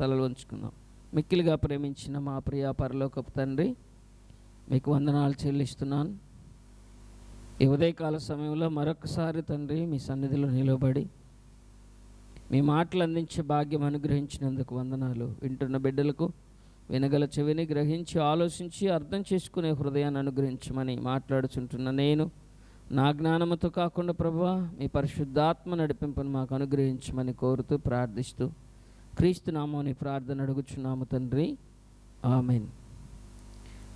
తలలు ఉంచుకుందాం మిక్కిలిగా ప్రేమించిన మా ప్రియ పరలోకపు తండ్రి మీకు వందనాలు చెల్లిస్తున్నాను. ఈ ఉదయకాల సమయంలో మరొకసారి తండ్రి మీ సన్నిధిలో నిలబడి మీ మాటలు అందించే భాగ్యం అనుగ్రహించినందుకు వందనాలు. వింటున్న బిడ్డలకు వినగల చెవిని గ్రహించి ఆలోచించి అర్థం చేసుకునే హృదయాన్ని అనుగ్రహించమని మాట్లాడుచుంటున్న నేను నా జ్ఞానముతో కాకుండా ప్రభా మీ పరిశుద్ధాత్మ నడిపింపును మాకు అనుగ్రహించమని కోరుతూ ప్రార్థిస్తూ క్రీస్తు నామోని ప్రార్థన అడుగుచున్నాము తండ్రి. ఆమెన్.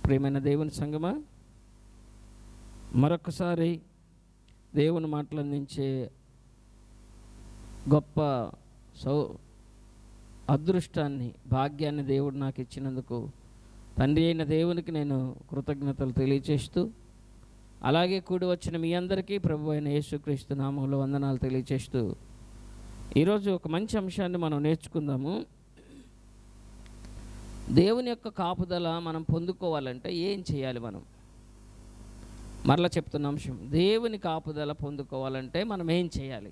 ప్రియమైన దేవుని సంగమా మరొకసారి దేవుని మాట్లాందించే గొప్ప సౌ అదృష్టాన్ని భాగ్యాన్ని దేవుడు నాకు ఇచ్చినందుకు తండ్రి అయిన దేవునికి నేను కృతజ్ఞతలు తెలియచేస్తూ అలాగే కూడి వచ్చిన మీ అందరికీ ప్రభు అయిన యేసుక్రీస్తు నామంలో వందనాలు తెలియచేస్తూ ఈరోజు ఒక మంచి అంశాన్ని మనం నేర్చుకుందాము. దేవుని యొక్క కాపుదల మనం పొందుకోవాలంటే ఏం చేయాలి మనం? మరలా చెప్తున్న అంశం దేవుని కాపుదల పొందుకోవాలంటే మనం ఏం చేయాలి?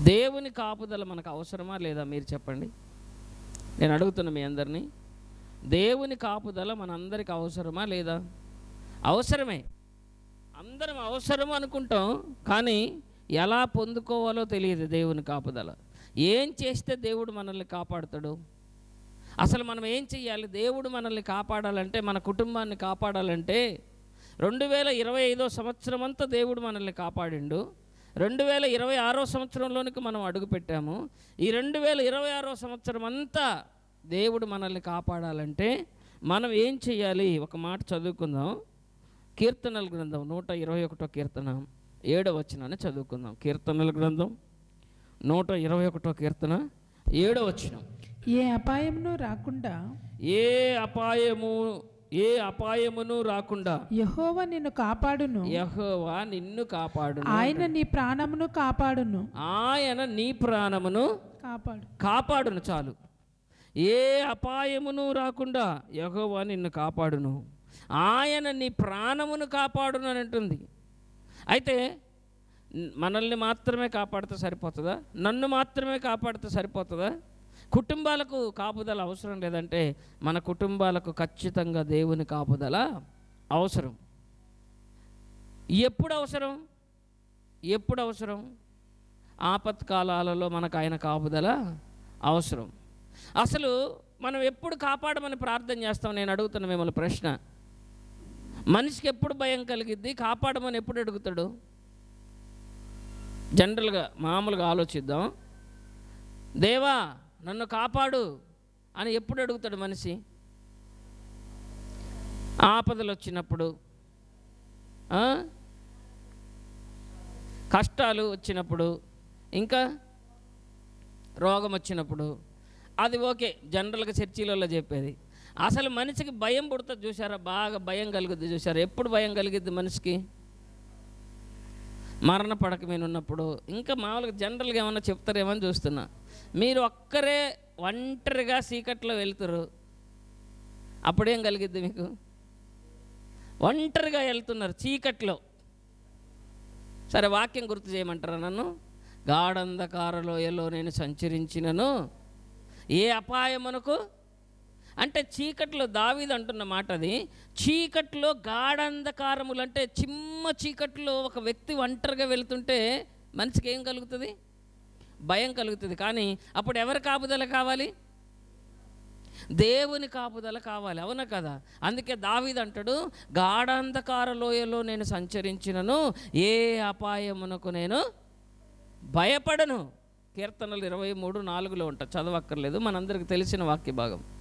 దేవుని కాపుదల మనకు అవసరమా లేదా మీరు చెప్పండి? నేను అడుగుతున్నా మీ అందరినీ దేవుని కాపుదల మనందరికి అవసరమా లేదా? అవసరమే. అందరం అవసరం అనుకుంటాం కానీ ఎలా పొందుకోవాలో తెలియదు దేవుని కాపుదల. ఏం చేస్తే దేవుడు మనల్ని కాపాడుతాడు? అసలు మనం ఏం చెయ్యాలి? దేవుడు మనల్ని కాపాడాలంటే మన కుటుంబాన్ని కాపాడాలంటే రెండు వేల ఇరవై ఐదో సంవత్సరం అంతా దేవుడు మనల్ని కాపాడిండు. రెండు వేల ఇరవై ఆరో సంవత్సరంలోనికి మనం అడుగుపెట్టాము. ఈ రెండు వేల ఇరవై ఆరో సంవత్సరం అంతా దేవుడు మనల్ని కాపాడాలంటే మనం ఏం చేయాలి ఒక మాట చదువుకుందాం. కీర్తనల గ్రంథం నూట ఇరవై ఒకటో కీర్తనం. ఏడవ వచనాన్ని చదువుకుందాం. కీర్తనల గ్రంథం నూట ఇరవై ఒకటో కీర్తన ఏడవ వచనం. ఏ అపాయమును రాకుండా ఏ అపాయము ఏ అపాయమును రాకుండా యహోవా నిన్ను కాపాడును. యెహోవా నిన్ను కాపాడు ఆయన నీ ప్రాణమును కాపాడును. ఆయన నీ ప్రాణమును కాపాడు. కాపాడును చాలు. ఏ అపాయమును రాకుండా యెహోవా నిన్ను కాపాడును. ఆయన నీ ప్రాణమును కాపాడును అని అంటుంది. అయితే మనల్ని మాత్రమే కాపాడితే సరిపోతుందా? నన్ను మాత్రమే కాపాడితే సరిపోతుందా? కుటుంబాలకు కాపుదల అవసరం లేదంటే మన కుటుంబాలకు ఖచ్చితంగా దేవుని కాపుదల అవసరం. ఎప్పుడు అవసరం? ఎప్పుడు అవసరం? ఆపత్కాలాలలో మనకు ఆయన కాపుదల అవసరం. అసలు మనం ఎప్పుడు కాపాడమని ప్రార్థన చేస్తాం? నేను అడుగుతున్న మిమ్మల్ని ప్రశ్న. మనిషికి ఎప్పుడు భయం కలిగిద్ది? కాపాడమని ఎప్పుడు అడుగుతాడు? జనరల్గా మామూలుగా ఆలోచిద్దాం. దేవా నన్ను కాపాడు అని ఎప్పుడు అడుగుతాడు మనిషి? ఆపదలు వచ్చినప్పుడు కష్టాలు వచ్చినప్పుడు. ఇంకా? రోగం వచ్చినప్పుడు అది ఓకే జనరల్గా చర్చీలలో చెప్పేది. అసలు మనిషికి భయం పుడుతుంది చూసారా బాగా భయం కలుగుద్ది చూసారా ఎప్పుడు భయం కలిగిద్ది మనిషికి? మరణ పడక మీద ఉన్నప్పుడు ఇంకా మామూలుగా జనరల్గా ఏమన్నా చెప్తారేమో అని చూస్తున్నా. మీరు ఒక్కరే ఒంటరిగా సీకట్లో వెళ్తారు. అప్పుడేం కలిగిద్ది మీకు? ఒంటరిగా వెళ్తున్నారు చీకట్లో. సరే వాక్యం గుర్తు చేయమంటారా నన్ను? గాఢంధకారలోయలో నేను సంచరించినను. ఏ అపాయమునకు అంటే చీకట్లో దావీదు అంటున్న మాట అది. చీకట్లో గాఢంధకారములు అంటే చిమ్మ చీకట్లో ఒక వ్యక్తి ఒంటరిగా వెళుతుంటే మనిషికి ఏం కలుగుతుంది? భయం కలుగుతుంది. కానీ అప్పుడు ఎవరి కాపుదల కావాలి? దేవుని కాపుదల కావాలి. అవునా కదా? అందుకే దావీదు అంటాడు గాఢాంధకార లోయలో నేను సంచరించినను ఏ అపాయమునకు నేను భయపడను. కీర్తనలు ఇరవై మూడు నాలుగులో ఉంటా చదవక్కర్లేదు. మనందరికి తెలిసిన వాక్య భాగం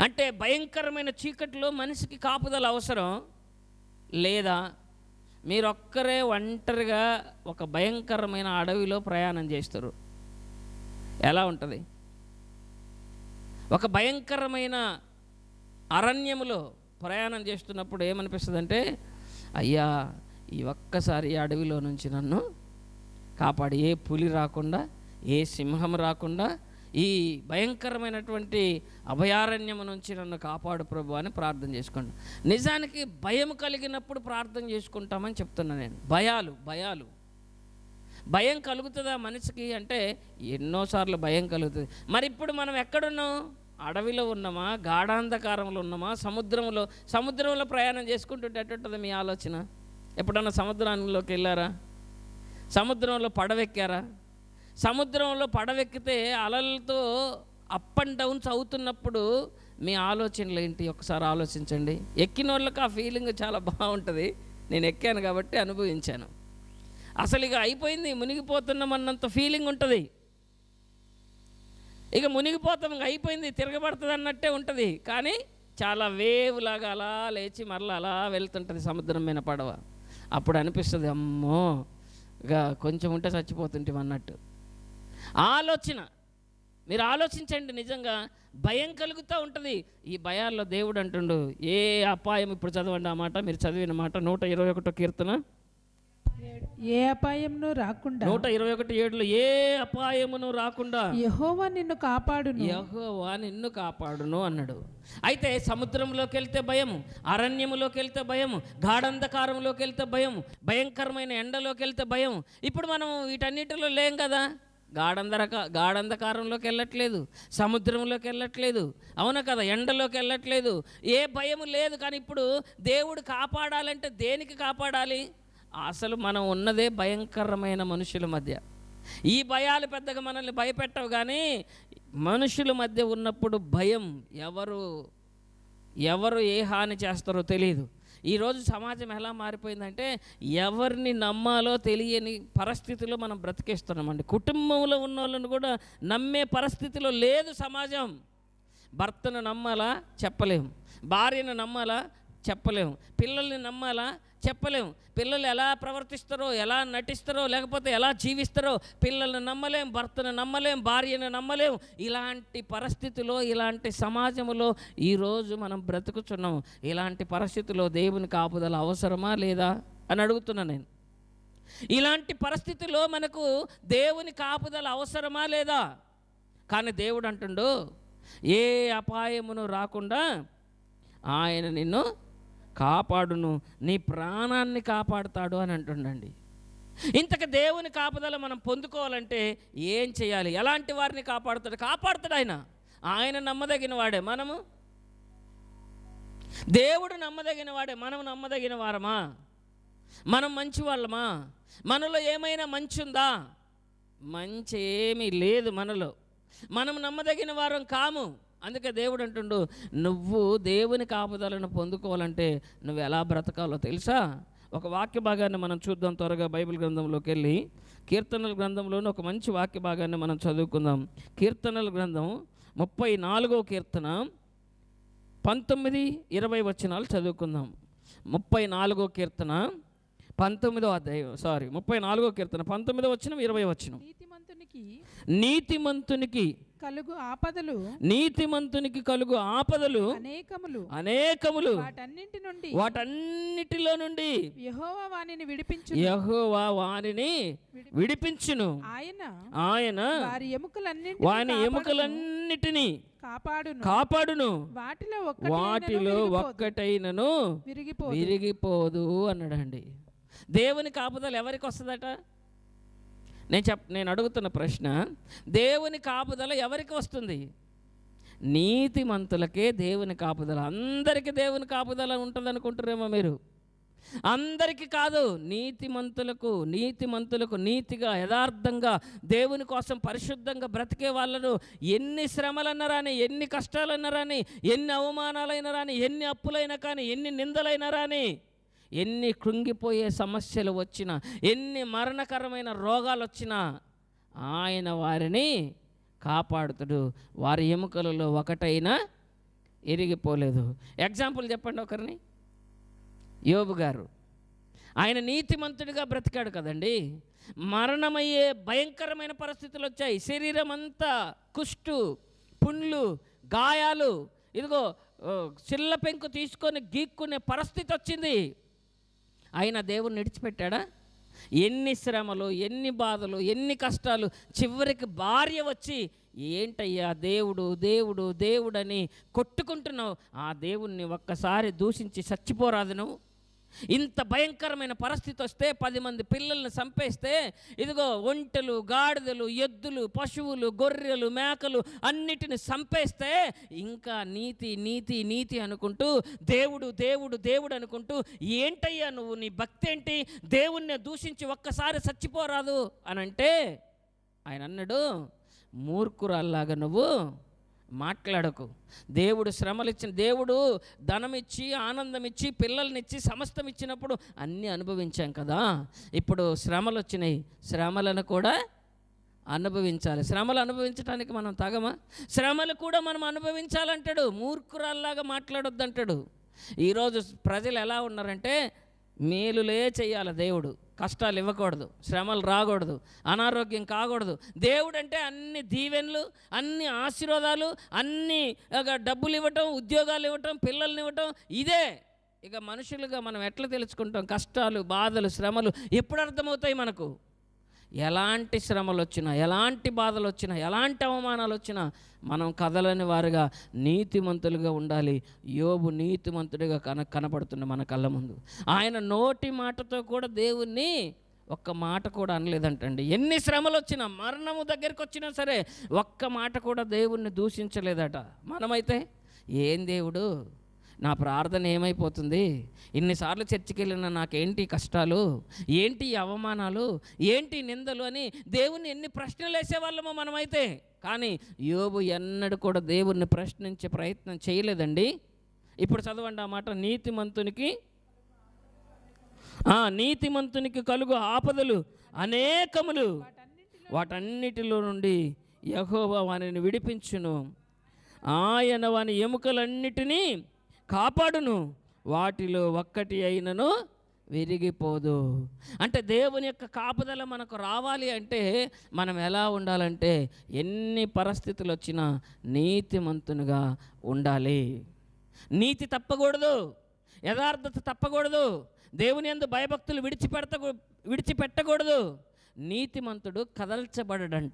అంటే భయంకరమైన చీకటిలో మనిషికి కాపుదల అవసరం లేదా మీరొక్కరే ఒంటరిగా ఒక భయంకరమైన అడవిలో ప్రయాణం చేస్తారు. ఎలా ఉంటుంది? ఒక భయంకరమైన అరణ్యములో ప్రయాణం చేస్తున్నప్పుడు ఏమనిపిస్తుంది అంటే అయ్యా ఈ ఒక్కసారి అడవిలో నుంచి నన్ను కాపాడి. ఏ పులి రాకుండా ఏ సింహం రాకుండా ఈ భయంకరమైనటువంటి అభయారణ్యము నుంచి నన్ను కాపాడు ప్రభు అని ప్రార్థన చేసుకోండి నిజానికి భయం కలిగినప్పుడు ప్రార్థన చేసుకుంటామని చెప్తున్నా నేను. భయాలు భయాలు. భయం కలుగుతుందా మనిషికి అంటే ఎన్నోసార్లు భయం కలుగుతుంది. మరి ఇప్పుడు మనం ఎక్కడున్నాం? అడవిలో ఉన్నామా? గాఢాంధకారంలో ఉన్నామా? సముద్రంలో సముద్రంలో ప్రయాణం చేసుకుంటుంటే ఎట్టుంటుంది మీ ఆలోచన? ఎప్పుడన్నా సముద్రంలోకి వెళ్ళారా? సముద్రంలో పడవెక్కారా? సముద్రంలో పడవెక్కితే అలలతో అప్ అండ్ డౌన్స్ అవుతున్నప్పుడు మీ ఆలోచనలు ఏంటి? ఒకసారి ఆలోచించండి. ఎక్కిన వాళ్ళకి ఆ ఫీలింగ్ చాలా బాగుంటుంది. నేను ఎక్కాను కాబట్టి అనుభవించాను. అసలు ఇక అయిపోయింది. మునిగిపోతున్నామన్నంత ఫీలింగ్ ఉంటుంది. ఇక మునిగిపోతాం. అయిపోయింది. తిరగబడుతుంది అన్నట్టే ఉంటుంది. కానీ చాలా వేవ్ లాగా అలా లేచి మరలా అలా వెళ్తుంటుంది సముద్రం మీద పడవ. అప్పుడు అనిపిస్తుంది అమ్మో! ఇక కొంచెం ఉంటే చచ్చిపోతుంటాం అన్నట్టు ఆలోచన. మీరు ఆలోచించండి నిజంగా. భయం కలుగుతూ ఉంటుంది. ఈ భయాల్లో దేవుడు అంటుండు ఏ అపాయం ఇప్పుడు చదవండి ఆ మాట మీరు చదివిన మాట నూట ఇరవై ఒకటో కీర్తన. ఏ అపాయంను రాకుండా. నూట ఇరవై ఒకటి ఏడులో ఏ అపాయమును రాకుండా. యెహోవా నిన్ను కాపాడును. యహోవా నిన్ను కాపాడును అన్నాడు. అయితే సముద్రంలోకి వెళ్తే భయం అరణ్యములోకి వెళ్తే భయం గాఢంధకారంలోకి వెళ్తే భయం భయంకరమైన ఎండలోకి వెళ్తే భయం ఇప్పుడు మనం వీటన్నిటిలో లేం కదా. గాఢంధరక గాఢంధకారంలోకి వెళ్ళట్లేదు సముద్రంలోకి వెళ్ళట్లేదు. అవునా కదా? ఎండలోకి వెళ్ళట్లేదు. ఏ భయం లేదు కానీ ఇప్పుడు దేవుడు కాపాడాలంటే దేనికి కాపాడాలి? అసలు మనం ఉన్నదే భయంకరమైన మనుషుల మధ్య. ఈ భయాలు పెద్దగా మనల్ని భయపెట్టవు కానీ మనుషుల మధ్య ఉన్నప్పుడు భయం ఎవరు ఎవరు ఏ హాని చేస్తారో తెలియదు ఈరోజు సమాజం ఎలా మారిపోయిందంటే ఎవరిని నమ్మాలో తెలియని పరిస్థితిలో మనం బ్రతికేస్తున్నామండి. కుటుంబంలో ఉన్న వాళ్ళని కూడా నమ్మే పరిస్థితిలో లేదు సమాజం. భర్తను నమ్మాలా? చెప్పలేము భార్యను నమ్మాలా? చెప్పలేము పిల్లల్ని నమ్మాలా? చెప్పలేము. పిల్లలు ఎలా ప్రవర్తిస్తారో ఎలా నటిస్తారో లేకపోతే ఎలా జీవిస్తారో పిల్లల్ని నమ్మలేం భర్తను నమ్మలేం భార్యను నమ్మలేం. ఇలాంటి పరిస్థితిలో ఇలాంటి సమాజంలో ఈరోజు మనం బ్రతుకుతున్నాం ఇలాంటి పరిస్థితిలో దేవుని కాపుదల అవసరమా లేదా అని అడుగుతున్నా నేను. ఇలాంటి పరిస్థితిలో మనకు దేవుని కాపుదల అవసరమా లేదా? కానీ దేవుడు అంటుండు ఏ అపాయమును రాకుండా ఆయన నిన్ను కాపాడును నీ ప్రాణాన్ని కాపాడుతాడు అని అంటుండండి. ఇంతకు దేవుని కాపుదల మనం పొందుకోవాలంటే ఏం చేయాలి? ఎలాంటి వారిని కాపాడుతాడు? కాపాడుతాడు ఆయన. ఆయన నమ్మదగిన వాడే. మనము? దేవుడు నమ్మదగిన వాడే. మనం నమ్మదగిన వారమా? మనం మంచి వాళ్ళమా? మనలో ఏమైనా మంచి ఉందా? మంచి ఏమీ లేదు మనలో. మనం నమ్మదగిన వారం కాము. అందుకే దేవుడు అంటుండు నువ్వు దేవుని కాపుదలను పొందుకోవాలంటే నువ్వు ఎలా బ్రతకాలో తెలుసా? ఒక వాక్య భాగాన్ని మనం చూద్దాం త్వరగా బైబిల్ గ్రంథంలోకి వెళ్ళి. కీర్తనల గ్రంథంలోని ఒక మంచి వాక్య భాగాన్ని మనం చదువుకుందాం. కీర్తనల గ్రంథం ముప్పై నాలుగో కీర్తన పంతొమ్మిది ఇరవై వచనాలు చదువుకుందాం. ముప్పై నాలుగో కీర్తన పంతొమ్మిదో అధ్యాయం సారీ ముప్పై నాలుగో కీర్తన పంతొమ్మిదో వచ్చిన ఇరవై వచ్చిన నీతిమంతునికి నీతిమంతునికి కలుగు ఆపదలు నీతిమంతునికి కలుగు ఆపదలు అనేకములు. అనేకములు. వాటన్నింటి నుండి వాటన్నిటిలో నుండి యెహోవా వానిని విడిపించు యెహోవా వారిని విడిపించును. ఆయన ఆయన వారి ఎముకలన్నింటి వాని ఎముకలన్నిటినీ కాపాడును. కాపాడును. వాటిలో వాటిలో ఒక్కటైనను విరిగిపో విరిగిపోదు అన్నాడండి. దేవుని కాపుదల ఎవరికి వస్తుందట? నేను చెప్ నేను అడుగుతున్న ప్రశ్న దేవుని కాపుదల ఎవరికి వస్తుంది? నీతిమంతులకే దేవుని కాపుదల. అందరికీ దేవుని కాపుదల ఉంటుంది అనుకుంటారేమో మీరు? అందరికీ కాదు నీతిమంతులకు నీతిమంతులకు నీతిగా యథార్థంగా దేవుని కోసం పరిశుద్ధంగా బ్రతికే వాళ్ళను ఎన్ని శ్రమలన్నా రాని ఎన్ని కష్టాలన్నా రాని ఎన్ని అవమానాలైనా రాని ఎన్ని అప్పులైనా కానీ ఎన్ని నిందలైనా రాని ఎన్ని కృంగిపోయే సమస్యలు వచ్చినా ఎన్ని మరణకరమైన రోగాలు వచ్చినా ఆయన వారిని కాపాడుతుడు. వారి ఎముకలలో ఒకటైనా ఎరిగిపోలేదు. ఎగ్జాంపుల్ చెప్పండి ఒకరిని. యోబు గారు. ఆయన నీతిమంతుడిగా బ్రతికాడు కదండి. మరణమయ్యే భయంకరమైన పరిస్థితులు వచ్చాయి. శరీరం అంతా కుష్టు పుండ్లు గాయాలు. ఇదిగో చిల్ల పెంకు తీసుకొని గీక్కునే పరిస్థితి వచ్చింది. ఆయన దేవుడు నిడిచిపెట్టాడా? ఎన్ని శ్రమలు ఎన్ని బాధలు ఎన్ని కష్టాలు చివరికి భార్య వచ్చి ఏంటయ్యా దేవుడు దేవుడు దేవుడని కొట్టుకుంటున్నావు? ఆ దేవుణ్ణి ఒక్కసారి దూషించి చచ్చిపోరాదు నువ్వు. ఇంత భయంకరమైన పరిస్థితి వస్తే పది మంది పిల్లల్ని చంపేస్తే ఇదిగో ఒంటెలు గాడిదలు ఎద్దులు పశువులు గొర్రెలు మేకలు అన్నిటిని చంపేస్తే ఇంకా నీతి నీతి నీతి అనుకుంటూ దేవుడు దేవుడు దేవుడు అనుకుంటూ ఏంటయ్యా నువ్వు? నీ భక్తి ఏంటి? దేవుణ్ణి దూషించి ఒక్కసారి చచ్చిపోరాదు అని అంటే ఆయన అన్నాడు మూర్ఖురాల్లాగా నువ్వు మాట్లాడకు. దేవుడు శ్రమలు ఇచ్చిన దేవుడు ధనం ఇచ్చి ఆనందం ఇచ్చి పిల్లల్నిచ్చి సమస్తం ఇచ్చినప్పుడు అన్నీ అనుభవించాం కదా. ఇప్పుడు శ్రమలు వచ్చినాయి శ్రమలను కూడా అనుభవించాలి. శ్రమలు అనుభవించడానికి మనం తగమా? శ్రమలు కూడా మనం అనుభవించాలంటాడు. మూర్ఖురాల్లాగా మాట్లాడొద్దంటాడు. ఈరోజు ప్రజలు ఎలా ఉన్నారంటే మేలులే చేయాలి దేవుడు. కష్టాలు ఇవ్వకూడదు శ్రమలు రాకూడదు అనారోగ్యం కాకూడదు. దేవుడు అంటే అన్ని దీవెన్లు అన్ని ఆశీర్వాదాలు అన్ని డబ్బులు ఇవ్వటం ఉద్యోగాలు ఇవ్వటం పిల్లల్ని ఇవ్వటం ఇదే. ఇక మనుషులుగా మనం ఎట్లా తెలుసుకుంటాం? కష్టాలు బాధలు శ్రమలు ఎప్పుడు అర్థమవుతాయి మనకు? ఎలాంటి శ్రమలు వచ్చినా ఎలాంటి బాధలు వచ్చినా ఎలాంటి అవమానాలు వచ్చినా మనం కదలని వారుగా నీతిమంతులుగా ఉండాలి. యోబు నీతిమంతుడిగా కన కనపడుతున్న మన కళ్ళ ముందు. ఆయన నోటి మాటతో కూడా దేవుణ్ణి ఒక్క మాట కూడా అనలేదంటండి. ఎన్ని శ్రమలు వచ్చినా మరణము దగ్గరికి వచ్చినా సరే ఒక్క మాట కూడా దేవుణ్ణి దూషించలేదట. మనమైతే ఏం దేవుడు? నా ప్రార్థన ఏమైపోతుంది? ఇన్నిసార్లు చర్చికి వెళ్ళిన నాకేంటి కష్టాలు? ఏంటి అవమానాలు? ఏంటి నిందలు అని దేవుణ్ణి ఎన్ని ప్రశ్నలు వేసేవాళ్ళమో మనమైతే. కానీ యోబు ఎన్నడూ కూడా దేవుణ్ణి ప్రశ్నించే ప్రయత్నం చేయలేదండి. ఇప్పుడు చదవండి ఆ మాట నీతిమంతునికి నీతిమంతునికి కలుగు ఆపదలు అనేకములు. వాటన్నిటిలో నుండి యహోవా వానిని విడిపించును. ఆయన వాని ఎముకలన్నిటినీ కాపాడును. వాటిలో ఒక్కటి అయినను విరిగిపోదు. అంటే దేవుని యొక్క కాపుదల మనకు రావాలి అంటే మనం ఎలా ఉండాలంటే ఎన్ని పరిస్థితులు వచ్చినా నీతిమంతునిగా ఉండాలి. నీతి తప్పకూడదు. యథార్థత తప్పకూడదు. దేవుని ఎందు భయభక్తులు విడిచిపెడత విడిచిపెట్టకూడదు. నీతిమంతుడు కదల్చబడడంట.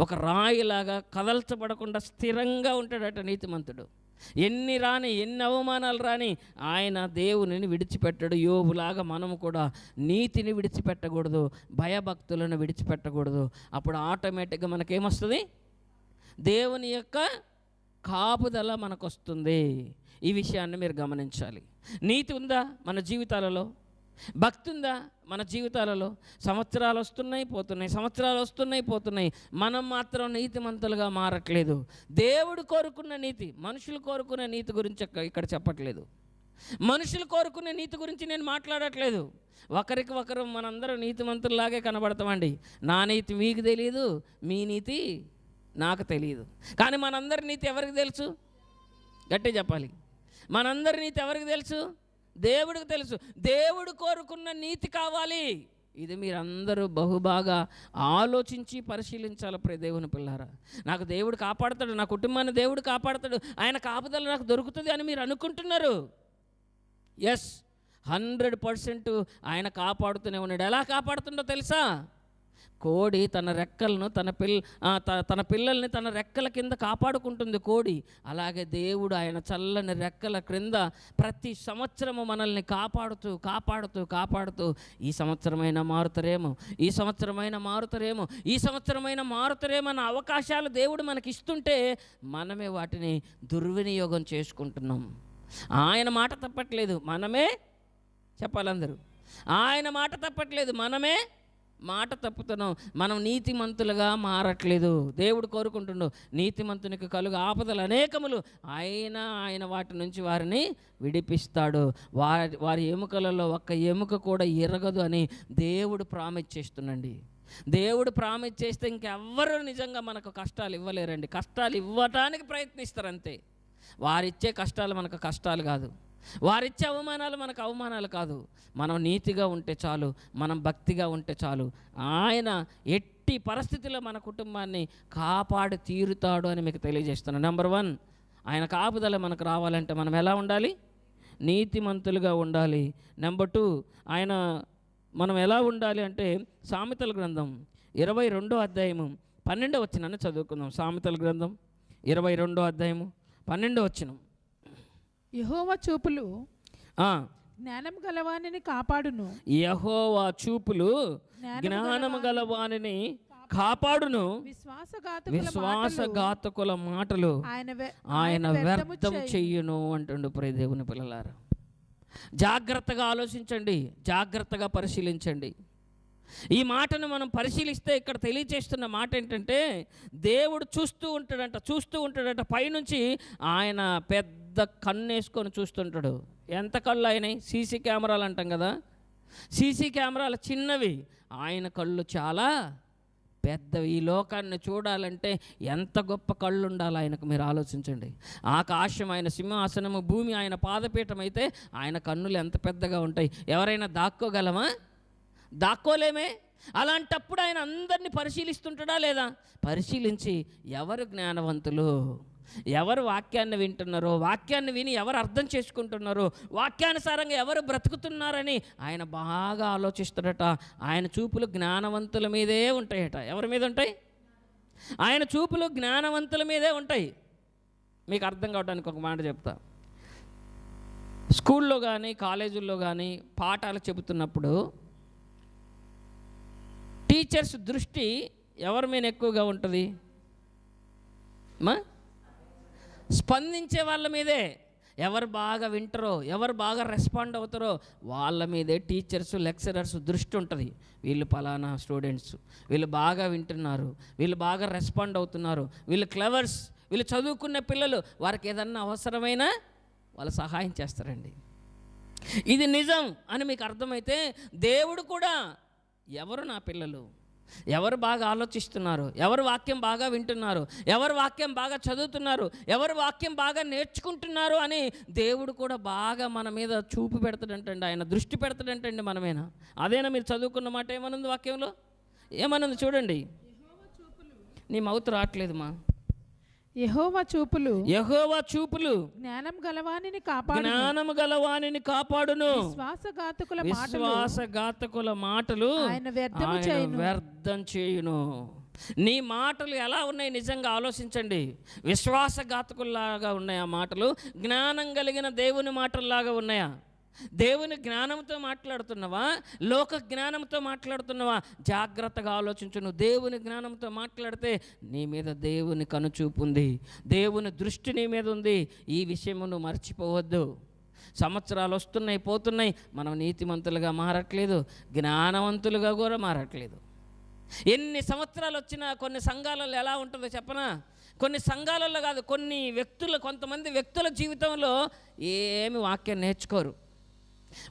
ఒక రాయిలాగా కదల్చబడకుండా స్థిరంగా ఉంటాడట నీతిమంతుడు. ఎన్ని రాని ఎన్ని అవమానాలు రాని ఆయన దేవునిని విడిచిపెట్టడు. యోబులాగా మనము కూడా నీతిని విడిచిపెట్టకూడదు భయభక్తులను విడిచిపెట్టకూడదు. అప్పుడు ఆటోమేటిక్గా మనకేమొస్తుంది? దేవుని యొక్క కాపుదల మనకు వస్తుంది ఈ విషయాన్ని మీరు గమనించాలి. నీతి ఉందా మన జీవితాలలో? భక్తి ఉందా మన జీవితాలలో? సంవత్సరాలు వస్తున్నాయి పోతున్నాయి సంవత్సరాలు వస్తున్నాయి పోతున్నాయి. మనం మాత్రం నీతిమంతులుగా మారట్లేదు. దేవుడు కోరుకున్న నీతి మనుషులు కోరుకునే నీతి గురించి ఇక్కడ చెప్పట్లేదు. మనుషులు కోరుకునే నీతి గురించి నేను మాట్లాడట్లేదు. ఒకరికి ఒకరు మనందరం నీతిమంతుల్లాగే కనబడతామండి. నా నీతి మీకు తెలియదు మీ నీతి నాకు తెలియదు కానీ మనందరి నీతి ఎవరికి తెలుసు? గట్టి చెప్పాలి. మనందరి నీతి ఎవరికి తెలుసు? దేవుడికి తెలుసు. దేవుడు కోరుకున్న నీతి కావాలి. ఇది మీరందరూ బహుబాగా ఆలోచించి పరిశీలించాలి ప్రే దేవుని పిల్లారా. నాకు దేవుడు కాపాడతాడు నా కుటుంబాన్ని దేవుడు కాపాడతాడు ఆయన కాపుదల నాకు దొరుకుతుంది అని మీరు అనుకుంటున్నారు. ఎస్ హండ్రెడ్ పర్సెంట్ ఆయన కాపాడుతూనే ఉన్నాడు. ఎలా కాపాడుతుండో తెలుసా? కోడి తన రెక్కలను తన పిల్ తన పిల్లల్ని తన రెక్కల కింద కాపాడుకుంటుంది కోడి. అలాగే దేవుడు ఆయన చల్లని రెక్కల క్రింద ప్రతి సంవత్సరము మనల్ని కాపాడుతూ కాపాడుతూ కాపాడుతూ ఈ సంవత్సరమైన మారుతారేమో ఈ సంవత్సరమైన మారుతారేమో ఈ సంవత్సరమైన మారుతారేమో అన్న అవకాశాలు దేవుడు మనకి ఇస్తుంటే మనమే వాటిని దుర్వినియోగం చేసుకుంటున్నాం. ఆయన మాట తప్పట్లేదు మనమే చెప్పాలందరూ. ఆయన మాట తప్పట్లేదు మనమే మాట తప్పుతున్నాం మనం నీతిమంతులుగా మారట్లేదు. దేవుడు కోరుకుంటుండు నీతిమంతునికి కలుగు ఆపదలు అనేకములు. ఆయన ఆయన వాటి నుంచి వారిని విడిపిస్తాడు. వారి వారి ఎముకలలో ఒక్క ఎముక కూడా ఎరగదు అని దేవుడు ప్రామిస్ చేస్తుండండి దేవుడు ప్రామిస్ చేస్తే ఇంకెవ్వరు నిజంగా మనకు కష్టాలు ఇవ్వలేరండి. కష్టాలు ఇవ్వటానికి ప్రయత్నిస్తారు అంతే. వారిచ్చే కష్టాలు మనకు కష్టాలు కాదు. వారిచ్చే అవమానాలు మనకు అవమానాలు కాదు. మనం నీతిగా ఉంటే చాలు మనం భక్తిగా ఉంటే చాలు. ఆయన ఎట్టి పరిస్థితుల్లో మన కుటుంబాన్ని కాపాడి తీరుతాడు అని మీకు తెలియజేస్తున్నాను నెంబర్ వన్ ఆయన కాపుదల మనకు రావాలంటే మనం ఎలా ఉండాలి? నీతిమంతులుగా ఉండాలి. నెంబర్ టూ ఆయన మనం ఎలా ఉండాలి అంటే సామెతల గ్రంథం ఇరవై రెండో అధ్యాయము పన్నెండో వచ్చినాన్ని చదువుకుందాం. సామెతల గ్రంథం ఇరవై రెండో అధ్యాయము పన్నెండో వచ్చినం యెహోవా చూపులు జ్ఞానం గలవానిని కాపాడును. యహోవా చూపులు జ్ఞానము జ్ఞానము గల వానిని కాపాడును. విశ్వాసఘాతకుల మాటలు ఆయన వ్యర్థం. చెయ్యును అంటుండు ప్రియ దేవుని పిల్లలారా. జాగ్రత్తగా ఆలోచించండి జాగ్రత్తగా పరిశీలించండి. ఈ మాటను మనం పరిశీలిస్తే ఇక్కడ తెలియచేస్తున్న మాట ఏంటంటే దేవుడు చూస్తూ ఉంటాడంట చూస్తూ ఉంటాడంట పైనుంచి ఆయన పెద్ద పెద్ద కన్ను వేసుకొని చూస్తుంటాడు. ఎంత కళ్ళు అయినాయి సీసీ కెమెరాలు అంటాం కదా. సీసీ కెమెరాలు చిన్నవి. ఆయన కళ్ళు చాలా పెద్దవి. ఈ లోకాన్ని చూడాలంటే ఎంత గొప్ప కళ్ళు ఉండాలి ఆయనకు మీరు ఆలోచించండి. ఆకాశం ఆయన సింహాసనము భూమి ఆయన పాదపీఠం అయితే ఆయన కన్నులు ఎంత పెద్దగా ఉంటాయి. ఎవరైనా దాక్కోగలమా? దాక్కోలేమే. అలాంటప్పుడు ఆయన అందరినీ పరిశీలిస్తుంటాడా లేదా? పరిశీలించి ఎవరు జ్ఞానవంతులు? ఎవరు వాక్యాన్ని వింటున్నారో వాక్యాన్ని విని ఎవరు అర్థం చేసుకుంటున్నారో వాక్యానుసారంగా ఎవరు బ్రతుకుతున్నారని ఆయన బాగా ఆలోచిస్తాడట. ఆయన చూపులు జ్ఞానవంతుల మీదే ఉంటాయట. ఎవరి మీద ఉంటాయి? ఆయన చూపులు జ్ఞానవంతుల మీదే ఉంటాయి. మీకు అర్థం కావడానికి ఒక మాట చెప్తా. స్కూల్లో కానీ కాలేజీల్లో కానీ పాఠాలు చెబుతున్నప్పుడు టీచర్స్ దృష్టి ఎవరి మీద ఎక్కువగా ఉంటుంది? మా స్పందించే వాళ్ళ మీదే. ఎవరు బాగా వింటారో ఎవరు బాగా రెస్పాండ్ అవుతారో వాళ్ళ మీదే టీచర్స్ లెక్చరర్స్ దృష్టి ఉంటుంది. వీళ్ళు పలానా స్టూడెంట్స్ వీళ్ళు బాగా వింటున్నారు వీళ్ళు బాగా రెస్పాండ్ అవుతున్నారు వీళ్ళు క్లవర్స్ వీళ్ళు చదువుకున్న పిల్లలు వారికి ఏదన్నా అవసరమైనా వాళ్ళు సహాయం చేస్తారండి. ఇది నిజం అని మీకు అర్థమైతే దేవుడు కూడా ఎవరు నా పిల్లలు? ఎవరు బాగా ఆలోచిస్తున్నారు? ఎవరు వాక్యం బాగా వింటున్నారు? ఎవరు వాక్యం బాగా చదువుతున్నారు? ఎవరు వాక్యం బాగా నేర్చుకుంటున్నారు అని దేవుడు కూడా బాగా మన మీద చూపు పెడతాడంటండి. ఆయన దృష్టి పెడతాడంటండి మనమేనా? అదేనా మీరు చదువుకున్న మాట ఏమనుంది వాక్యంలో? ఏమనుంది చూడండి. నీ మౌత్ రావట్లేదు మా యెహోవా చూపులు. యహోవా చూపులు. జ్ఞానం గలవానిని కాపాడు జ్ఞానము గలవానిని కాపాడును. విశ్వాసఘాతకుల విశ్వాసఘాతకుల మాటలు ఆయన వ్యర్థము చేయును. వ్యర్థం చేయును. నీ మాటలు ఎలా ఉన్నాయి నిజంగా ఆలోచించండి. విశ్వాసఘాతకుల్లాగా ఉన్నాయి మాటలు? జ్ఞానం కలిగిన దేవుని మాటల్లాగా ఉన్నాయా? దేవుని జ్ఞానంతో మాట్లాడుతున్నావా? లోక జ్ఞానంతో మాట్లాడుతున్నావా? జాగ్రత్తగా ఆలోచించు. నువ్వు దేవుని జ్ఞానంతో మాట్లాడితే నీ మీద దేవుని కనుచూపు ఉంది. దేవుని దృష్టి నీ మీద ఉంది. ఈ విషయము నువ్వు మర్చిపోవద్దు. సంవత్సరాలు వస్తున్నాయి పోతున్నాయి. మనం నీతిమంతులుగా మారట్లేదు. జ్ఞానవంతులుగా కూడా మారట్లేదు. ఎన్ని సంవత్సరాలు వచ్చినా కొన్ని సంఘాలలో ఎలా ఉంటుందో చెప్పనా? కొన్ని సంఘాలలో కాదు కొన్ని వ్యక్తుల కొంతమంది వ్యక్తుల జీవితంలో ఏమి వాక్యం నేర్చుకోరు.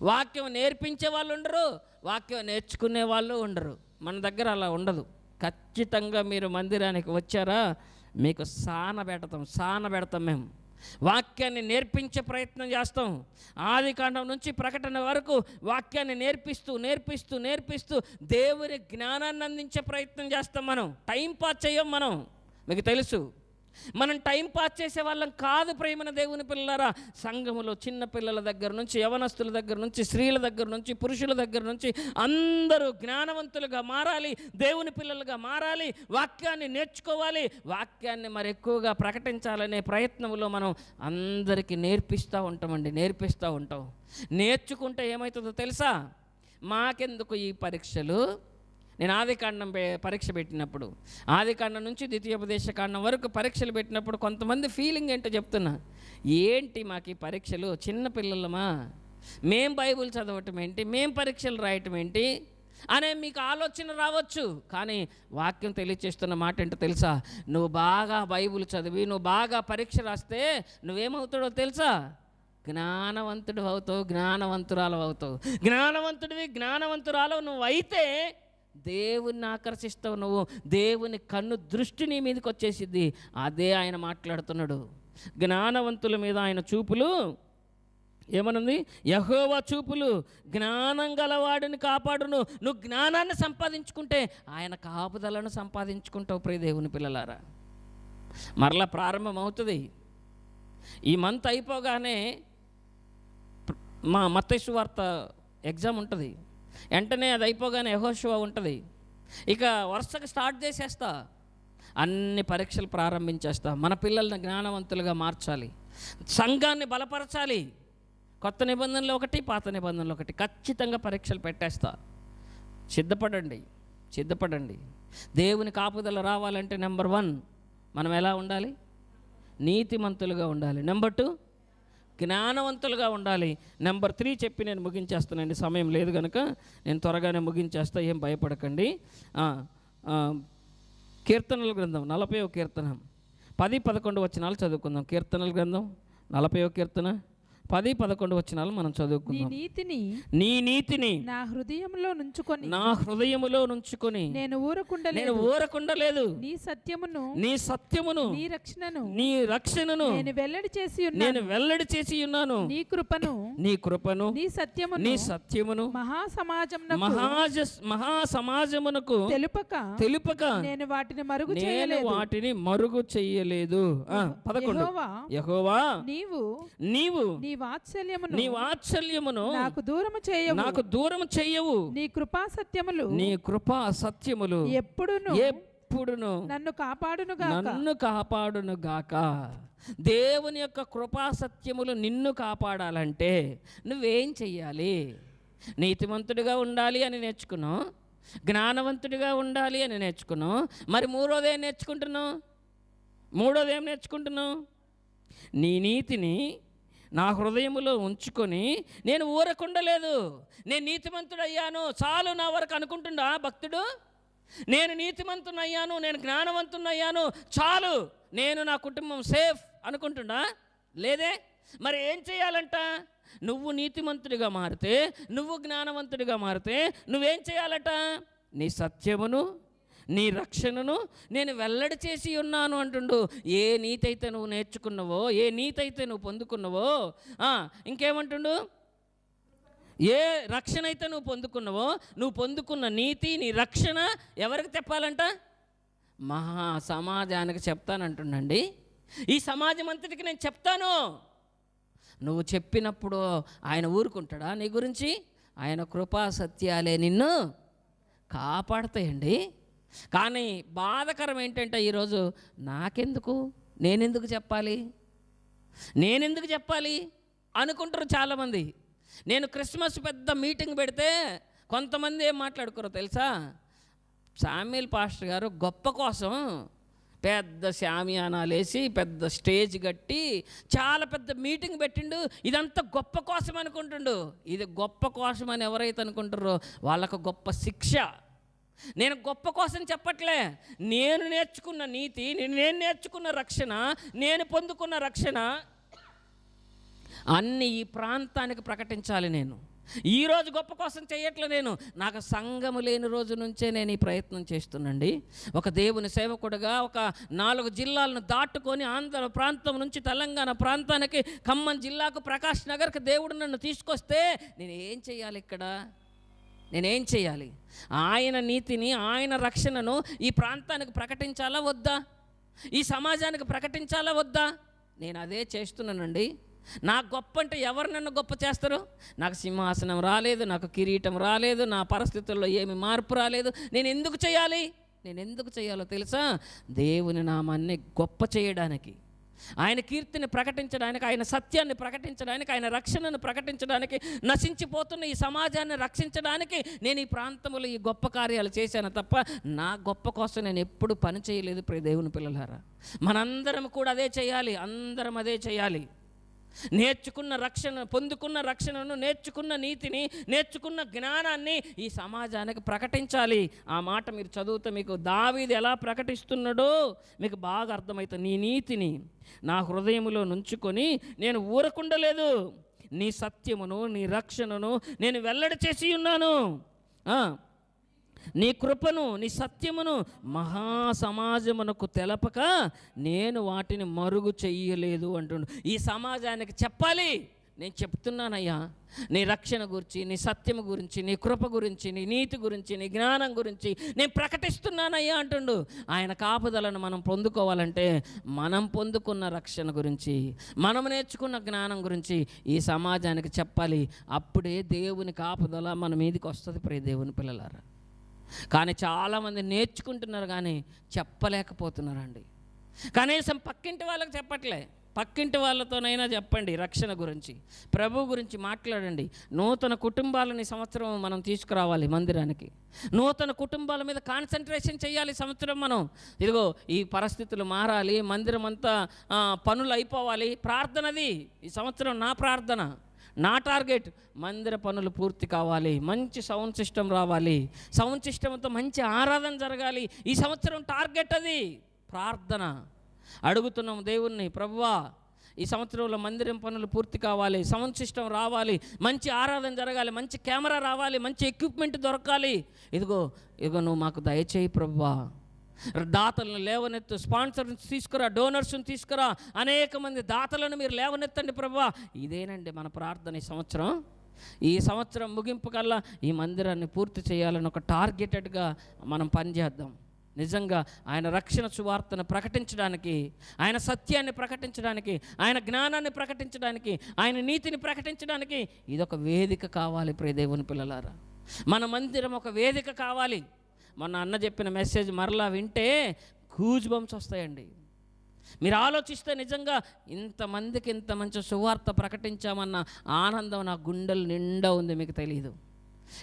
వాక్యం నేర్పించే వాళ్ళు ఉండరు వాక్యం నేర్చుకునే వాళ్ళు ఉండరు. మన దగ్గర అలా ఉండదు. ఖచ్చితంగా మీరు మందిరానికి వచ్చారా? మీకు సాన పెడతాం సాన పెడతాం మేము. వాక్యాన్ని నేర్పించే ప్రయత్నం చేస్తాం. ఆది కాండం నుంచి ప్రకటన వరకు వాక్యాన్ని నేర్పిస్తూ నేర్పిస్తూ నేర్పిస్తూ దేవుని జ్ఞానాన్ని అందించే ప్రయత్నం చేస్తాం మనం. టైం పాస్ చేయం మనం. మీకు తెలుసు మనం టైం పాస్ చేసే వాళ్ళం కాదు ప్రేమన దేవుని పిల్లలారా. సంఘములో చిన్న పిల్లల దగ్గర నుంచి యవనస్తుల దగ్గర నుంచి స్త్రీల దగ్గర నుంచి పురుషుల దగ్గర నుంచి అందరూ జ్ఞానవంతులుగా మారాలి దేవుని పిల్లలుగా మారాలి వాక్యాన్ని నేర్చుకోవాలి వాక్యాన్ని మరి ఎక్కువగా ప్రకటించాలనే ప్రయత్నంలో మనం అందరికీ నేర్పిస్తూ ఉంటామండి నేర్పిస్తూ ఉంటాం. నేర్చుకుంటే ఏమవుతుందో తెలుసా? మాకెందుకు ఈ పరీక్షలు? నేను ఆదికాండం పరీక్ష పెట్టినప్పుడు ఆదికాండం నుంచి ద్వితీయోపదేశ కాండం వరకు పరీక్షలు పెట్టినప్పుడు కొంతమంది ఫీలింగ్ ఏంటో చెప్తున్నా. ఏంటి మాకు ఈ పరీక్షలు? చిన్న పిల్లలమా? మేం బైబుల్ చదవటం ఏంటి? మేం పరీక్షలు రాయటం ఏంటి? అనే మీకు ఆలోచన రావచ్చు. కానీ వాక్యం తెలియచేస్తున్న మాట ఏంటో తెలుసా? నువ్వు బాగా బైబుల్ చదివి నువ్వు బాగా పరీక్ష రాస్తే నువ్వేమవుతాడో తెలుసా? జ్ఞానవంతుడు అవుతావు జ్ఞానవంతురాలు అవుతావు. జ్ఞానవంతుడివి జ్ఞానవంతురాలు నువ్వు అయితే దేవుణ్ణి ఆకర్షిస్తావు నువ్వు. దేవుని కన్ను దృష్టి నీ మీదకి వచ్చేసిద్ది. అదే ఆయన మాట్లాడుతున్నాడు. జ్ఞానవంతుల మీద ఆయన చూపులు ఏమనుంది? యహోవా చూపులు. జ్ఞానం గలవాడిని కాపాడును. నువ్వు జ్ఞానాన్ని సంపాదించుకుంటే ఆయన కాపుదలను సంపాదించుకుంటావు ప్రియ దేవుని పిల్లలారా. మరలా ప్రారంభం అవుతుంది ఈ మంత్ అయిపోగానే మా మత్తైసు వార్త ఎగ్జామ్ ఉంటుంది. వెంటనే అది అయిపోగానే యహోశివ ఉంటుంది. ఇక వరుసగా స్టార్ట్ చేసేస్తా. అన్ని పరీక్షలు ప్రారంభించేస్తా. మన పిల్లల్ని జ్ఞానవంతులుగా మార్చాలి. సంఘాన్ని బలపరచాలి. కొత్త నిబంధనలు ఒకటి పాత నిబంధనలు ఒకటి. ఖచ్చితంగా పరీక్షలు పెట్టేస్తా. సిద్ధపడండి. సిద్ధపడండి. దేవుని కాపుదల రావాలంటే నెంబర్ వన్ మనం ఎలా ఉండాలి? నీతిమంతులుగా ఉండాలి. నెంబర్ టూ జ్ఞానవంతులుగా ఉండాలి. నెంబర్ త్రీ చెప్పి నేను ముగించేస్తానండి. సమయం లేదు కనుక నేను త్వరగానే ముగించేస్తా ఏం భయపడకండి. కీర్తనల గ్రంథం నలభై కీర్తన. పది పదకొండు వచనాలు చదువుకుందాం. కీర్తనల గ్రంథం నలభై కీర్తన. పది పదకొండు వచనాలు మనం చదువుకుందాం. నీతిని నీ నీతిని నా హృదయంలో నుంచుకొని నా హృదయములో నుంచుకొని నేను ఊరకుండలేదు. నేను ఊరకుండలేదు. నీ సత్యమును నీ సత్యమును నీ రక్షణను నీ రక్షణను నేను వెల్లడి చేసి నేను వెల్లడి చేసి ఉన్నాను. నీ కృపను నీ కృపను నీ సత్యమును నీ సత్యమును మహా సమాజం మహాజ మహా సమాజమునకు తెలుపక తెలుపక నేను వాటిని మరుగు చేయలేదు. వాటిని మరుగు చెయ్యలేదు ఆ, పదకొండు. యెహోవా యహోవా నీవు నీవు నీ వాత్సల్యమును నీ వాత్సల్యమును నాకు దూరము చేయవు. నాకు దూరం చెయ్యవు నీ కృపా సత్యములు నీ కృపా సత్యములు ఎప్పుడును ఎప్పుడును నన్ను కాపాడునుగా నన్ను కాపాడును గాక. దేవుని యొక్క కృపా సత్యములు నిన్ను కాపాడాలంటే నువ్వేం చెయ్యాలి? నీతిమంతుడిగా ఉండాలి అని నేర్చుకున్నావు జ్ఞానవంతుడిగా ఉండాలి అని నేర్చుకున్నావు మరి మూడోది ఏం నేర్చుకుంటున్నావు? మూడోది ఏం నేర్చుకుంటున్నావు? నీ నీతిని నా హృదయంలో ఉంచుకొని నేను ఊరకుండలేదు. నేను నీతిమంతుడయ్యాను. చాలు నా వరకు అనుకుంటుండా భక్తుడు? నేను నీతిమంతునయ్యాను. నేను జ్ఞానవంతునయ్యాను. చాలు. నేను నా కుటుంబం సేఫ్ అనుకుంటున్నా లేదే? మరి ఏం చేయాలంట? నువ్వు నీతిమంతుడిగా మారితే నువ్వు జ్ఞానవంతుడిగా మారితే నువ్వేం చేయాలట? నీ సత్యమును నీ రక్షణను నేను వెల్లడి చేసి ఉన్నాను అంటుండు. ఏ నీతి అయితే నువ్వు నేర్చుకున్నావో ఏ నీతి అయితే నువ్వు పొందుకున్నావో ఇంకేమంటుండు? ఏ రక్షణ అయితే నువ్వు పొందుకున్నావో నువ్వు పొందుకున్న నీతి నీ రక్షణ ఎవరికి చెప్పాలంట? మహా సమాజానికి చెప్తానంటుండండి. ఈ సమాజం అంతటికి నేను చెప్తాను. నువ్వు చెప్పినప్పుడు ఆయన ఊరుకుంటాడా నీ గురించి? ఆయన కృపా సత్యాలే నిన్ను కాపాడతాయండి. కానీ బాధకరం ఏంటంటే ఈరోజు నాకెందుకు? నేనెందుకు చెప్పాలి? నేనెందుకు చెప్పాలి? అనుకుంటారు చాలామంది. నేను క్రిస్మస్ పెద్ద మీటింగ్ పెడితే కొంతమంది ఏం మాట్లాడుకోరో తెలుసా? శామ్యుల్ పాస్టర్ గారు గొప్ప కోసం పెద్ద శామియానాలేసి పెద్ద స్టేజ్ కట్టి చాలా పెద్ద మీటింగ్ పెట్టిండు. ఇదంతా గొప్ప కోసం అనుకుంటుండు. ఇది గొప్ప కోసం అని ఎవరైతే అనుకుంటారో వాళ్ళకు గొప్ప శిక్ష. నేను గొప్ప కోసం చెప్పట్లే. నేను నేర్చుకున్న నీతి నేను నేను నేర్చుకున్న రక్షణ నేను పొందుకున్న రక్షణ అన్ని ఈ ప్రాంతానికి ప్రకటించాలి నేను. ఈ రోజు గొప్ప కోసం చేయట్లే నేను. నాకు సంఘము లేని రోజు నుంచే నేను ఈ ప్రయత్నం చేస్తున్నండి. ఒక దేవుని సేవకుడుగా ఒక నాలుగు జిల్లాలను దాటుకొని ఆంధ్ర ప్రాంతం నుంచి తెలంగాణ ప్రాంతానికి ఖమ్మం జిల్లాకు ప్రకాష్ నగర్కి దేవుడు నన్ను తీసుకొస్తే నేను ఏం చేయాలి ఇక్కడ? నేనేం చేయాలి? ఆయన నీతిని ఆయన రక్షణను ఈ ప్రాంతానికి ప్రకటించాలా వద్దా? ఈ సమాజానికి ప్రకటించాలా వద్దా? నేను అదే చేస్తున్నానండి. నా గొప్ప అంటే ఎవరు నన్ను గొప్ప చేస్తారు? నాకు సింహాసనం రాలేదు నాకు కిరీటం రాలేదు నా పరిస్థితుల్లో ఏమి మార్పు రాలేదు. నేను ఎందుకు చేయాలి? నేను ఎందుకు చేయాలో తెలుసా? దేవుని నామాన్ని గొప్ప చేయడానికి. ఆయన కీర్తిని ప్రకటించడానికి ఆయన సత్యాన్ని ప్రకటించడానికి ఆయన రక్షణను ప్రకటించడానికి నశించిపోతున్న ఈ సమాజాన్ని రక్షించడానికి నేను ఈ ప్రాంతంలో ఈ గొప్ప కార్యాలు చేశాను తప్ప నా గొప్ప కోసం నేను ఎప్పుడు పని చేయలేదు ప్రియ దేవుని పిల్లలారా. మనందరం కూడా అదే చేయాలి అందరం అదే చేయాలి. నేర్చుకున్న రక్షణ పొందుకున్న రక్షణను నేర్చుకున్న నీతిని నేర్చుకున్న జ్ఞానాన్ని ఈ సమాజానికి ప్రకటించాలి. ఆ మాట మీరు చదివితే మీకు దావీది ఎలా ప్రకటిస్తున్నాడో మీకు బాగా అర్థమవుతుంది నీ నీతిని నా హృదయములో నుంచుకొని నేను ఊరకుండలేదు. నీ సత్యమును నీ రక్షణను నేను వెల్లడి చేసి ఉన్నాను. నీ కృపను నీ సత్యమును మహా సమాజమునకు తెలపక నేను వాటిని మరుగు చెయ్యలేదు అంటుండు. ఈ సమాజానికి చెప్పాలి. నేను చెప్తున్నానయ్యా నీ రక్షణ గురించి నీ సత్యము గురించి నీ కృప గురించి నీ నీతి గురించి నీ జ్ఞానం గురించి నేను ప్రకటిస్తున్నానయ్యా అంటుండు. ఆయన కాపుదలను మనం పొందుకోవాలంటే మనం పొందుకున్న రక్షణ గురించి మనం నేర్చుకున్న జ్ఞానం గురించి ఈ సమాజానికి చెప్పాలి. అప్పుడే దేవుని కాపుదల మన మీదకి వస్తుంది ప్రియ దేవుని పిల్లలారా. కానీ చాలామంది నేర్చుకుంటున్నారు కానీ చెప్పలేకపోతున్నారండి. కనీసం పక్కింటి వాళ్ళకి చెప్పట్లే. పక్కింటి వాళ్ళతోనైనా చెప్పండి రక్షణ గురించి. ప్రభు గురించి మాట్లాడండి. నూతన కుటుంబాలని సంవత్సరం మనం తీసుకురావాలి మందిరానికి. నూతన కుటుంబాల మీద కాన్సన్ట్రేషన్ చేయాలి సంవత్సరం మనం. ఇదిగో ఈ పరిస్థితులు మారాలి మందిరం అంతా పనులు అయిపోవాలి. ప్రార్థనది. ఈ సంవత్సరం నా ప్రార్థన. నా టార్గెట్ మందిర పనులు పూర్తి కావాలి మంచి సౌండ్ సిస్టమ్ రావాలి సౌండ్ సిస్టమ్తో మంచి ఆరాధన జరగాలి. ఈ సంవత్సరం టార్గెట్ అది. ప్రార్థన. అడుగుతున్నాం దేవుణ్ణి ప్రభువా ఈ సంవత్సరంలో మందిరం పనులు పూర్తి కావాలి సౌండ్ సిస్టమ్ రావాలి మంచి ఆరాధన జరగాలి మంచి కెమెరా రావాలి మంచి ఎక్విప్మెంట్ దొరకాలి. ఇదిగో ఇదిగో నువ్వు మాకు దయచేయి ప్రభువా. దాతలను లేవనెత్తు స్పాన్సర్ని తీసుకురా డోనర్స్ని తీసుకురా. అనేక మంది దాతలను మీరు లేవనెత్తండి ప్రభా. ఇదేనండి మన ప్రార్థన ఈ సంవత్సరం. ఈ సంవత్సరం ముగింపు కల్లా ఈ మందిరాన్ని పూర్తి చేయాలని ఒక టార్గెటెడ్గా మనం పనిచేద్దాం నిజంగా ఆయన రక్షణ సువార్తను ప్రకటించడానికి ఆయన సత్యాన్ని ప్రకటించడానికి ఆయన జ్ఞానాన్ని ప్రకటించడానికి ఆయన నీతిని ప్రకటించడానికి ఇదొక వేదిక కావాలి ప్రియదేవుని పిల్లలారా. మన మందిరం ఒక వేదిక కావాలి. మొన్న అన్న చెప్పిన మెసేజ్ మరలా వింటే కూజ్ బంప్స్ వస్తాయండి. మీరు ఆలోచిస్తే నిజంగా ఇంతమందికి ఇంత మంచి సువార్త ప్రకటించామన్న ఆనందం నా గుండెలు నిండా ఉంది మీకు తెలియదు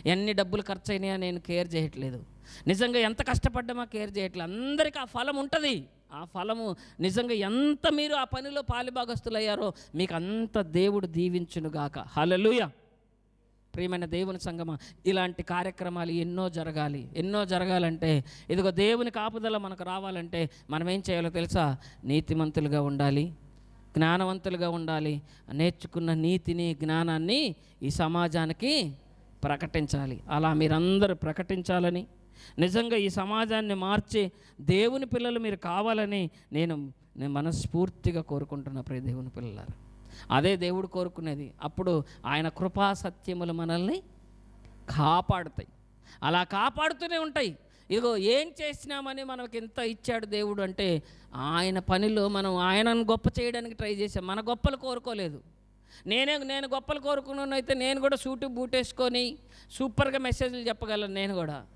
ఎన్ని డబ్బులు ఖర్చు అయినాయో నేను కేర్ చేయట్లేదు. నిజంగా ఎంత కష్టపడ్డామా కేర్ చేయట్లేదు. అందరికీ ఆ ఫలం ఉంటుంది. ఆ ఫలము నిజంగా ఎంత మీరు ఆ పనిలో పాలిభాగస్తులయ్యారో మీకు అంత దేవుడు దీవించునుగాక. హలలుయా ప్రియమైన దేవుని సంగమ ఇలాంటి కార్యక్రమాలు ఎన్నో జరగాలి. ఎన్నో జరగాలంటే ఇదిగో దేవుని కాపుదల మనకు రావాలంటే మనం ఏం చేయాలో తెలుసా? నీతిమంతులుగా ఉండాలి జ్ఞానవంతులుగా ఉండాలి నేర్చుకున్న నీతిని జ్ఞానాన్ని ఈ సమాజానికి ప్రకటించాలి. అలా మీరందరూ ప్రకటించాలని నిజంగా ఈ సమాజాన్ని మార్చి దేవుని పిల్లలు మీరు కావాలని నేను నేను మనస్ఫూర్తిగా కోరుకుంటున్నా ప్రియ దేవుని పిల్లలారా. అదే దేవుడు కోరుకునేది. అప్పుడు ఆయన కృపా సత్యములు మనల్ని కాపాడుతాయి. అలా కాపాడుతూనే ఉంటాయి. ఇదిగో ఏం చేసినామని మనకి ఎంత ఇచ్చాడు దేవుడు అంటే ఆయన పనిలో మనం ఆయనను గొప్ప చేయడానికి ట్రై చేసాం మన గొప్పలు కోరుకోలేదు. నేనే నేను గొప్పలు కోరుకున్నాను అయితే నేను కూడా సూటు బూటేసుకొని సూపర్గా మెసేజ్లు చెప్పగలను నేను కూడా.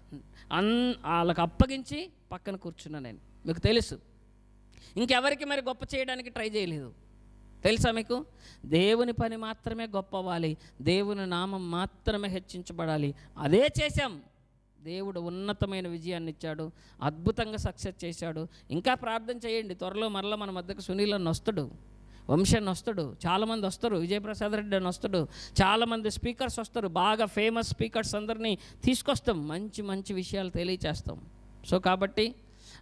అన్ వాళ్ళకి అప్పగించి పక్కన కూర్చున్నా నేను. మీకు తెలుసు. ఇంకెవరికి మరి గొప్ప చేయడానికి ట్రై చేయలేదు? తెలుసా మీకు? దేవుని పని మాత్రమే గొప్పవాలి దేవుని నామం మాత్రమే హెచ్చించబడాలి. అదే చేశాం. దేవుడు ఉన్నతమైన విజయాన్ని ఇచ్చాడు. అద్భుతంగా సక్సెస్ చేశాడు. ఇంకా ప్రార్థన చేయండి. త్వరలో మరలా మన మధ్యకు సునీల్ అని వస్తాడు. వంశన్ వస్తాడు. చాలామంది వస్తారు. విజయప్రసాద్ రెడ్డి అని వస్తాడు. చాలామంది స్పీకర్స్ వస్తారు. బాగా ఫేమస్ స్పీకర్స్ అందరినీ తీసుకొస్తాం. మంచి మంచి విషయాలు తెలియచేస్తాం. సో కాబట్టి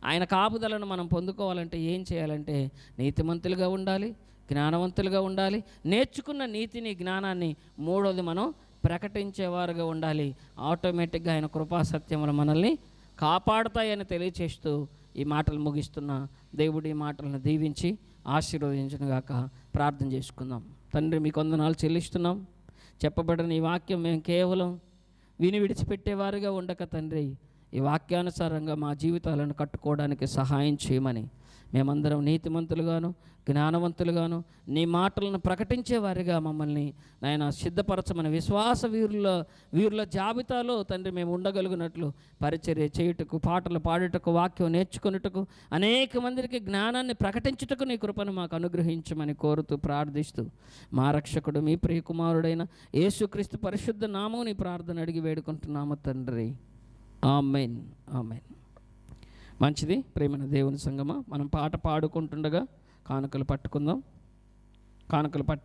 ఆయన కాపుదలను మనం పొందుకోవాలంటే ఏం చేయాలంటే నీతిమంతులుగా ఉండాలి. జ్ఞానవంతులుగా ఉండాలి. నేర్చుకున్న నీతిని జ్ఞానాన్ని మూడోది మనం ప్రకటించేవారుగా ఉండాలి. ఆటోమేటిక్గా ఆయన కృపా సత్యములు మనల్ని కాపాడుతాయని తెలియచేస్తూ ఈ మాటలు ముగిస్తున్న దేవుడి ఈ మాటలను దీవించి ఆశీర్వదించినగాక. ప్రార్థన చేసుకుందాం. తండ్రి మీ కొందనాలు చెల్లిస్తున్నాం. చెప్పబడిన ఈ వాక్యం మేము కేవలం విని విడిచిపెట్టేవారుగా ఉండక తండ్రి. ఈ వాక్యానుసారంగా మా జీవితాలను కట్టుకోవడానికి సహాయం చేయమని మేమందరం నీతిమంతులుగాను జ్ఞానవంతులుగాను నీ మాటలను ప్రకటించేవారిగా మమ్మల్ని నాయన సిద్ధపరచమని విశ్వాస వీరుల వీరుల జాబితాలో తండ్రి మేము ఉండగలిగినట్లు పరిచర్య చేయుటకు పాటలు పాడుటకు వాక్యం నేర్చుకున్నటకు అనేక మందికి జ్ఞానాన్ని ప్రకటించుటకు నీ కృపను మాకు అనుగ్రహించమని కోరుతూ ప్రార్థిస్తూ మా రక్షకుడు మీ ప్రియకుమారుడైన యేసుక్రీస్తు పరిశుద్ధ నామం నీ ప్రార్థన అడిగి వేడుకుంటున్నాము తండ్రి. ఆమెన్. ఆమెన్. మంచిది. ప్రేమైన దేవుని సంగమ. మనం పాట పాడుకుంటుండగా కానుకలు పట్టుకుందాం. కానుకలు పట్టి